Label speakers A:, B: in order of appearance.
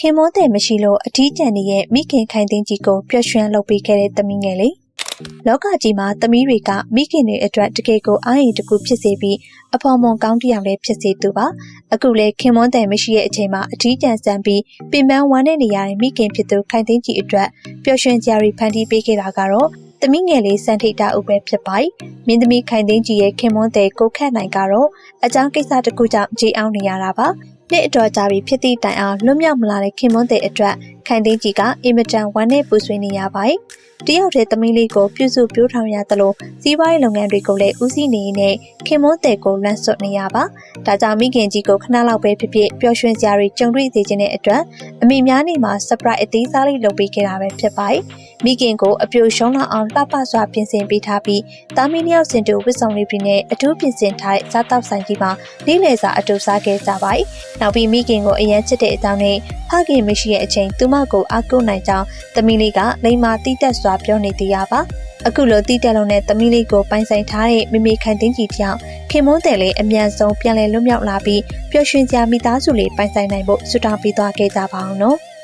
A: ခင်မိုးတဲ့မရှိလို့အထီးကျန်နေတဲ့မိခင်ခိုင်သိန်းကြီးကိုပျော်ရွှင်လုပ်ပေးခဲ့တဲ့သမီးငယ်လေးလောကကြီးမှာသမီးတွေကမိခင်တွေအတွက်တကယ်ကိုအားရည်တစ်ခုဖြစ်စေပြီးအဖော်မွန်ကောင်းတစ်ယောက်လည်းဖြစ်စေသူပါအခုလေခင်မွန်းတဲ့မရှိတဲ့အချိန်မှာအထီးကျန်ဆန်ပြီးပင်ပန်းဝမ်းတဲ့နေရတဲ့မိခင်ဖြစ်သူခိုင်သိန်းကြီးအတွက်ပျော်ရွှင်ကြရီဖန်တီးပေးခဲ့တာကတော့သမီးငယ်လေးစံထိတ်တာဥပဲဖြစ်ပါတယ်မင်းသမီးခိုင်သိန်းကြီးရဲ့ခင်မွန်းတဲ့ကိုခန့်နိုင်ကတော့အကြောင်းကိစ္စတစ်ခုကြောင့်ကြေးအောင်နေရတာပါ နှစ်အတော်ကြာပြီဖြစ်သည့်တိုင်အောင်လွတ်မြောက်မလာတဲ့ခင်မွန်းတဲ့အတွက်ခိုင်သိန်းကြီးကအင်မတန်ဝမ်းနဲ့ပူဆွေးနေရပါတယ်တယောက်တည်းသမီးလေးကိုပြုစုပြောထောင်ရသလိုစီးပွားရေးလုပ်ငန်းတွေကိုလည်းဦးစီးနေရင်းနဲ့ခင်မွန်းတဲ့ကိုလမ်းဆွတ်နေရပါဒါကြောင့်မိခင်ကြီးကိုခဏလောက်ပဲဖြစ်ဖြစ်ပျော်ရွှင်စရာတွေကြုံတွေ့စေခြင်းတဲ့အတွက်အမိများနေမှာ surprise အသေးစားလေးလုပ်ပေးခဲ့တာပဲဖြစ်ပါတယ် မိခင်ကိုအပြိုရှုံးလောက်အောင်လှပစွာပြင်ဆင်ပေးထားပြီးတာမီနှစ်ယောက်စင်တူဝစ်ဆောင်လေးတွေနဲ့အထူးပြင်ဆင်ထားတဲ့စားတောက်ဆိုင်ကြီးမှာနေ့လည်စာအတူစားခဲ့ကြပါတယ်နောက်ပြီးမိခင်ကိုအရန်ချစ်တဲ့အကြောင်းနဲ့ဖခင်မရှိတဲ့အချိန်သူမကိုအားကိုးနိုင်ကြောင်းသမီးလေးကလိမ္မာတိတက်စွာပြောနေသေးရပါအခုလိုတိတက်လုံးနဲ့သမီးလေးကိုပိုင်ဆိုင်ထားတဲ့မိမိခိုင်တင်းကြီးတယောက်ခင်မွန်းတယ်လေးအမြန်ဆုံးပြန်လည်လွတ်မြောက်လာပြီးပျော်ရွှင်စရာမိသားစုလေးပိုင်ဆိုင်နိုင်ဖို့ဆုတောင်းပေးသွားခဲ့ကြပါအောင်နော်